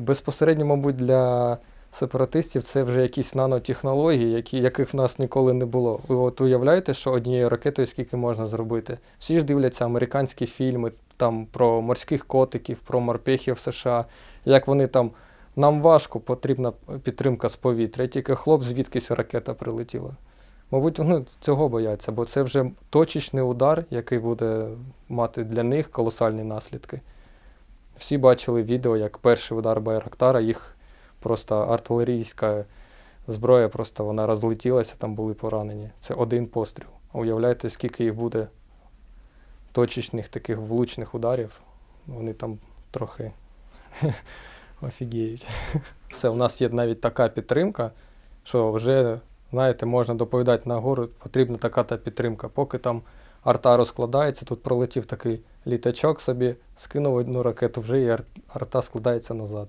безпосередньо, мабуть, для сепаратистів це вже якісь нанотехнології, які, яких в нас ніколи не було. Ви от уявляєте, що однією ракетою скільки можна зробити? Всі ж дивляться американські фільми там про морських котиків, про морпехів США, як вони там. Нам важко, потрібна підтримка з повітря, тільки хлоп, звідкись ракета прилетіла. Мабуть, ну, цього бояться, бо це вже точечний удар, який буде мати для них колосальні наслідки. Всі бачили відео, як перший удар Байрактара, їх просто артилерійська зброя, просто вона розлетілася, там були поранені. Це один постріл. Уявляєте, скільки їх буде точечних таких влучних ударів. Вони там трохи офігіють. Все, у нас є навіть така підтримка, що вже, знаєте, можна доповідати на гору, потрібна така та підтримка. Поки там арта розкладається, тут пролетів такий літачок собі, скинув одну ракету, вже і арта складається назад.